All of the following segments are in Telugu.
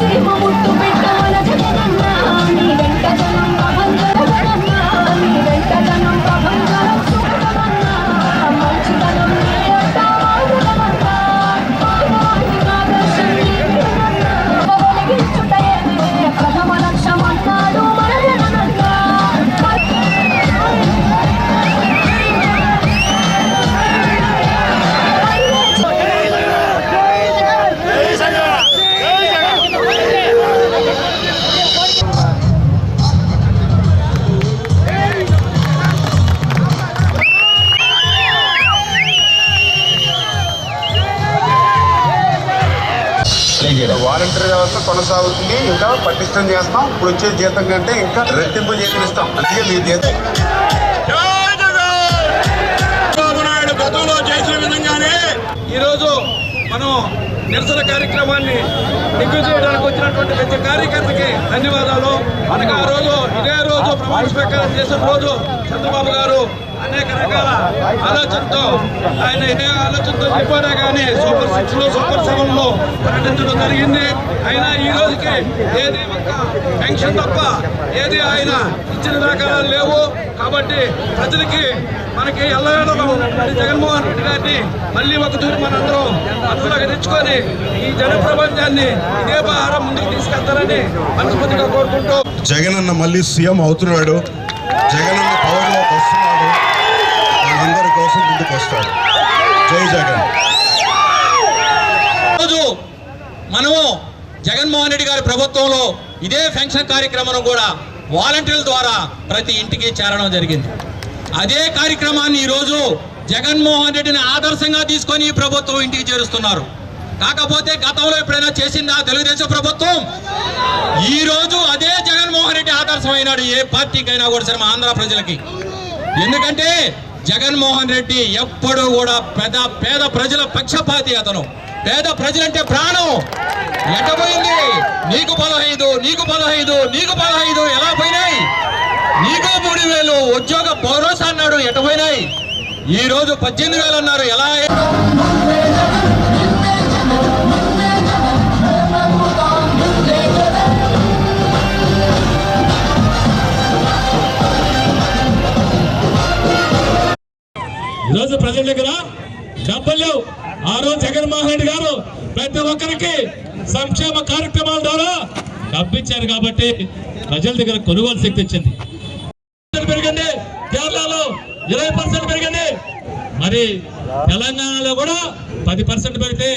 মাধুরী মমুর্ত కొనసాగుతుంది. ఇంకా పటిష్టం చేస్తాం. ఇప్పుడు వచ్చే జీతం కంటే ఇంకా రెట్టింపు జీతం ఇస్తాం అందుకే మీ జీతం. గతంలో చేసిన విధంగానే ఈరోజు మనం నిరసన కార్యక్రమాన్ని దిగ్విజయడానికి వచ్చినటువంటి ప్రతి కార్యకర్తకి ధన్యవాదాలు. మనకు ఆ రోజు ఇదే రోజు ప్రమాణ స్వీకారం చేసిన రోజు చంద్రబాబు గారు అనేక రకాల ఆలోచనతో ఆయన ఇదే ఆలోచనతో చెప్పారా కానీ సూపర్ సిక్స్లో సూపర్ సెవెన్లో ప్రకటించడం జరిగింది. అయినా ఈ రోజుకి ఏది ఒక్క పెన్షన్ తప్ప ఏది ఆయన ఇచ్చిన దాఖలాలు లేవు. కాబట్టి ప్రజలకి మనకి ఎల్లవేళలో ఉన్నటువంటి జగన్మోహన్ రెడ్డి గారిని మళ్ళీ ఒక తూరి మనందరం అందులోకి తెచ్చుకొని ఈ జన ప్రపంచాన్ని ఇదే భారం ముందుకు తీసుకెళ్తారని మనస్ఫూర్తిగా కోరుకుంటూ జగన్ అన్న మళ్ళీ సీఎం అవుతున్నాడు. జగన్ అన్న వస్తున్నాడు. అందరి కోసం ముందుకు వస్తాడు. జై జగన్. రోజు మనము జగన్మోహన్ రెడ్డి గారి ప్రభుత్వంలో ఇదే పెన్షన్ కార్యక్రమం కూడా వాలంటీర్ల ద్వారా ప్రతి ఇంటికి చేరడం జరిగింది. అదే కార్యక్రమాన్ని ఈరోజు జగన్మోహన్ రెడ్డిని ఆదర్శంగా తీసుకొని ఈ ప్రభుత్వం ఇంటికి చేరుస్తున్నారు. కాకపోతే గతంలో ఎప్పుడైనా చేసిందా తెలుగుదేశం ప్రభుత్వం? ఈ రోజు అదే జగన్మోహన్ రెడ్డి ఆదర్శమైనాడు ఏ పార్టీకైనా కూడా సరే మా ఆంధ్ర ప్రజలకి. ఎందుకంటే జగన్మోహన్ రెడ్డి ఎప్పుడూ కూడా పెద్ద పేద ప్రజల పక్షపాతి అతను. పేద ప్రజలంటే ప్రాణం. ఎట్టపోయింది నీకు పదహైదు నీకు పదహైదు నీకు పదహైదు ఎలా పోయినాయి? నీకు మూడు వేలు ఉద్యోగ భరోసా అన్నాడు ఎట్టపోయినాయి ఈ రోజు పద్దెనిమిది వేలు అన్నారు ఎలా ఈరోజు ప్రజల దగ్గర డబ్బులు లేవు ఆ రోజు జగన్మోహన్ రెడ్డి గారు ప్రతి ఒక్కరికి సంక్షేమ కార్యక్రమాల ద్వారా డబ్బిచ్చారు కాబట్టి ప్రజల దగ్గర కొనుగోలు శక్తి ఇచ్చింది పెరిగింది. కేరళలో ఇరవై పర్సెంట్ పెరిగింది. మరి తెలంగాణలో కూడా పది పర్సెంట్ పెరిగితే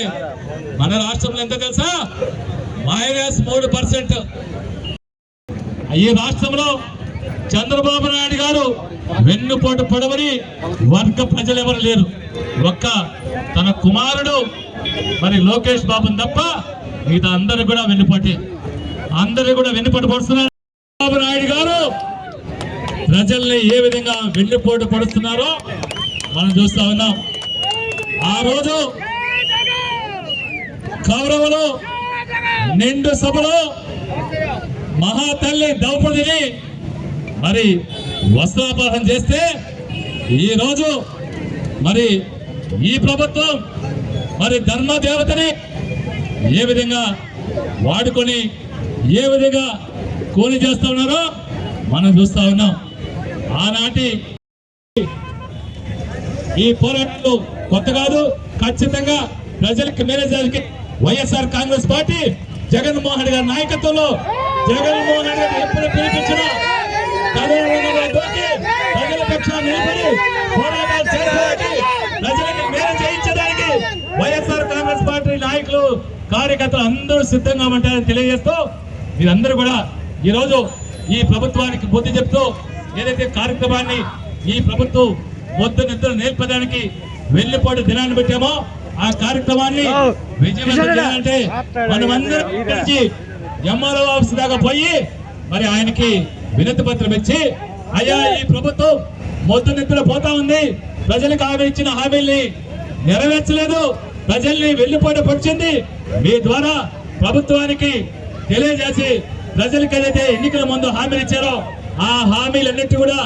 మన రాష్ట్రంలో ఎంత తెలుసా? మైనస్ మూడు పర్సెంట్. ఈ రాష్ట్రంలో చంద్రబాబు నాయుడు గారు వెన్నుపోటు పొడవని వర్గ ప్రజలు ఎవరు లేరు. ఒక్క తన కుమారుడు మరి లోకేష్ బాబుని తప్ప మిగతా అందరు కూడా వెన్నుపోటే. అందరూ కూడా వెన్నుపోటు పడుతున్నారు. చంద్రబాబు నాయుడు గారు ప్రజల్ని ఏ విధంగా వెన్నుపోటు పడుతున్నారో మనం చూస్తా ఉన్నాం. ఆ రోజు కౌరవులు నిండు సభలో మహాతల్లి ద్రౌపదిని మరి వస్త్రాపహం చేస్తే ఈరోజు మరి ఈ ప్రభుత్వం మరి ధర్మ దేవతని ఏ విధంగా వాడుకొని ఏ విధంగా కూలి చేస్తూ ఉన్నారో మనం చూస్తా ఉన్నాం. ఆనాటి ఈ పోరాటాలు కొత్త కాదు ఖచ్చితంగా ప్రజలకి మేనేజర్కి వైఎస్ఆర్ కాంగ్రెస్ పార్టీ జగన్మోహన్ రెడ్డి గారి నాయకత్వంలో జగన్మోహన్ రెడ్డి గారు ఎప్పుడు పిలిపించినా ప్రజల పక్షాన్ని నిలబడి పోరాటాలు చేయడానికి ప్రజలకు మేలు చేయించడానికి వైఎస్ఆర్ కాంగ్రెస్ పార్టీ నాయకులు కార్యకర్తలు అందరూ సిద్ధంగా ఉంటారని తెలియజేస్తూ మీరందరూ కూడా ఈరోజు ఈ ప్రభుత్వానికి బుద్ధి చెప్తూ ఏదైతే కార్యక్రమాన్ని ఈ ప్రభుత్వం మొద్దు నిద్ర నేర్పడానికి వెళ్ళిపోటు దినాన్ని పెట్టామో ఆ కార్యక్రమాన్ని విజయవంతం చేయాలంటే మనమందరం ఎంఆర్ఓ ఆఫీస్ దాకా పోయి మరి ఆయనకి వినతి పత్రం ఇచ్చి అయ్యా ఈ ప్రభుత్వం మొత్తం నిద్ర పోతా ఉంది. ప్రజలకు హామీ ఇచ్చిన హామీల్ని నెరవేర్చలేదు. ప్రజల్ని వెళ్ళిపోటు పొడిచింది. మీ ద్వారా ప్రభుత్వానికి తెలియజేసి ప్రజలకు ఏదైతే ఎన్నికల ముందు హామీలు ఇచ్చారో ఆ హామీలన్నిటి కూడా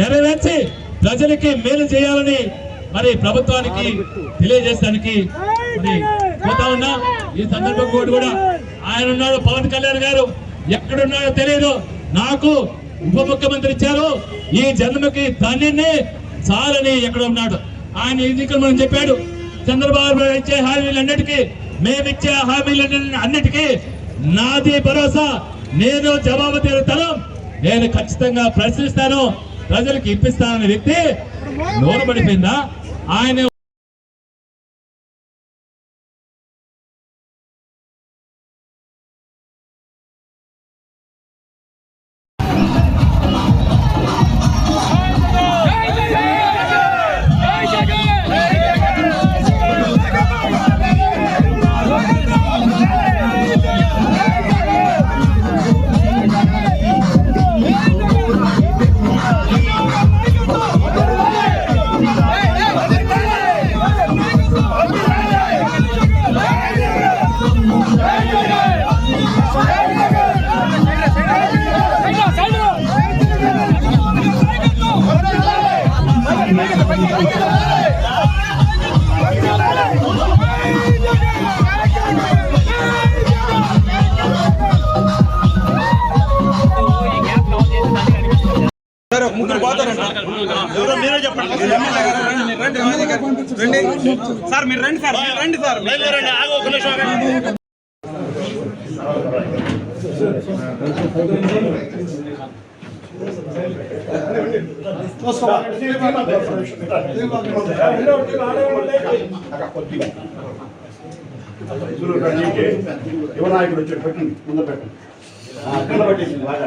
నెరవేర్చి ప్రజలకి మేలు చేయాలని మరి ప్రభుత్వానికి తెలియజేసానికి మరి పోతా ఉన్నా. ఈ సందర్భం కూడా ఆయన ఉన్నాడు పవన్ కళ్యాణ్ గారు. ఎక్కడున్నాడో తెలియదు నాకు ఉప ముఖ్యమంత్రి ఇచ్చారు. ఈ జన్మకి ధన్యుని చాలని ఎక్కడ ఉన్నాడు. ఆయన ఎన్నికలు మనం చెప్పాడు. చంద్రబాబు ఇచ్చే హామీలన్నిటికీ మేమిచ్చే హామీలన్నిటికీ అన్నిటికీ నాది భరోసా. నేను జవాబు తీరుతాను నేను ఖచ్చితంగా ప్రశ్నిస్తాను. ప్రజలకు ఇప్పిస్తానని వ్యక్తి నోరు పడిపోయిందా? ఆయన యువ నాయకుడు వచ్చాడు పెట్టండి ముందు పెట్టండి. ఆ, కింద పెట్టేసింది బాగా.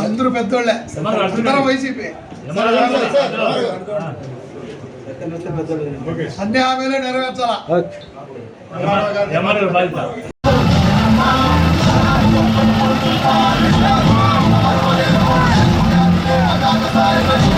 అందరూ పెద్దోళ్ళే అందరం వైసీపీ అన్ని హామీలు నెరవేర్చాలా? బాధ్యత